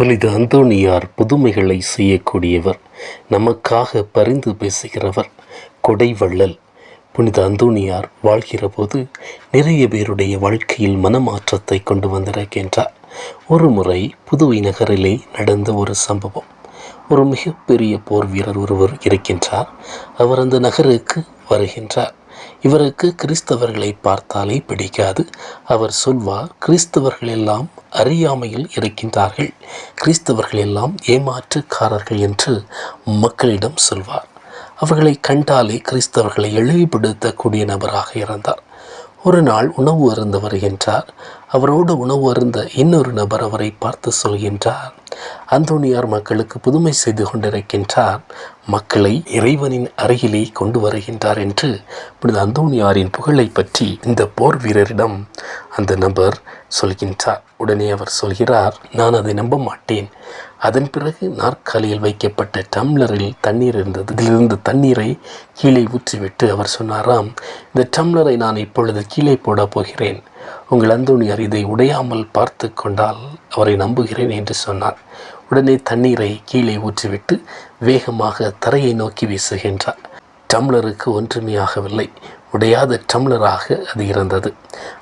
புனித அந்தோணியார் புதுமைகளை செய்யக்கூடியவர் நமக்காக பரிந்து பேசுகிறவர் கொடைவள்ளல். புனித அந்தோணியார் வாழ்கிற போது நிறைய பேருடைய வாழ்க்கையில் மனமாற்றத்தை கொண்டு வந்திருக்கின்றார். ஒரு முறை புதுவை நகரிலே நடந்த ஒரு சம்பவம். ஒரு மிகப்பெரிய போர் வீரர் ஒருவர் இருக்கின்றார். அவர் அந்த நகருக்கு வருகின்றார். இவருக்கு கிறிஸ்தவர்களை பார்த்தாலே பிடிக்காது. அவர் சொல்வார் கிறிஸ்தவர்கள் எல்லாம் அறியாமையில் இருக்கின்றார்கள். கிறிஸ்தவர்கள் எல்லாம் ஏமாற்றுக்காரர்கள் என்று மக்களிடம் சொல்வார். அவர்களை கண்டாலே கிறிஸ்தவர்களை இழிவுபடுத்தக்கூடிய நபராக இருந்தார். ஒரு நாள் உணவு அருந்த வருகின்றார் அவரோடு உணவு அருந்த இன்னொரு நபர் அவரை பார்த்து சொல்கின்றார் அந்தோனியார் மக்களுக்கு புதுமை செய்து கொண்டிருக்கின்றார். மக்களை இறைவனின் அருகிலே கொண்டு வருகின்றார் என்று புனித அந்தோனியாரின் புகழை பற்றி இந்த போர் வீரரிடம் அந்த நபர் சொல்கின்றார். உடனே அவர் சொல்கிறார் நான் அதை நம்ப மாட்டேன். அதன் பிறகு நாற்காலியில் வைக்கப்பட்ட டம்ளரில் தண்ணீர் இருந்தது. இதிலிருந்து தண்ணீரை கீழே ஊற்றிவிட்டு அவர் சொன்னாராம் இந்த டம்ளரை நான் இப்பொழுது கீழே போடப் போகிறேன். உங்கள் அந்தோணியார் இதை உடையாமல் பார்த்து கொண்டால் அவரை நம்புகிறேன் என்று சொன்னார். உடனே தண்ணீரை கீழே ஊற்றிவிட்டு வேகமாக தரையை நோக்கி வீசுகின்றார். டம்ளருக்கு ஒன்றுமே ஆகவில்லை. உடையாத டம்ளராக அது இருந்தது.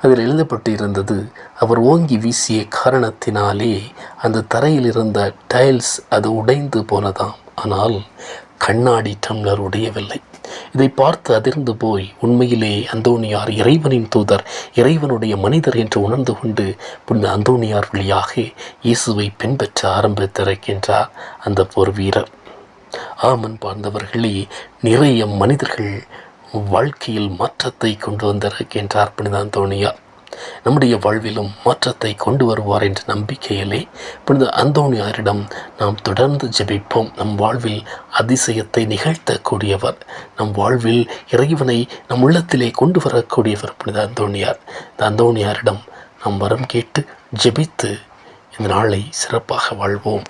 அதில் எழுதப்பட்டு இருந்தது அவர் ஓங்கி வீசிய காரணத்தினாலே அந்த தரையில் இருந்த டைல்ஸ் அது உடைந்து போனதாம். ஆனால் கண்ணாடி டம்ளர் உடையவில்லை. இதை பார்த்து அதிர்ந்து போய் உண்மையிலே அந்தோணியார் இறைவனின் தூதர் இறைவனுடைய மனிதர் என்று உணர்ந்து கொண்டு புனித அந்தோணியார் வழியாக இயேசுவை பின்பற்ற ஆரம்பித்திருக்கின்றார் அந்த போர் வீரர் ஆமன் பார்ந்தவர்களே நிறைய மனிதர்கள் வாழ்க்கையில் மாற்றத்தை கொண்டு வந்திருக்கின்றார் புனித தோனியார் நம்முடைய வாழ்விலும் மாற்றத்தை கொண்டு வருவார் என்ற நம்பிக்கையிலே புனித அந்தோணியாரிடம் நாம் தொடர்ந்து ஜெபிப்போம். நம் வாழ்வில் அதிசயத்தை நிகழ்த்தக்கூடியவர் நம் வாழ்வில் இறைவனை நம் உள்ளத்திலே கொண்டு வரக்கூடியவர் புனித அந்தோணியார் இந்த அந்தோணியாரிடம் நாம் வரம் கேட்டு ஜெபித்து இந்த நாளை சிறப்பாக வாழ்வோம்.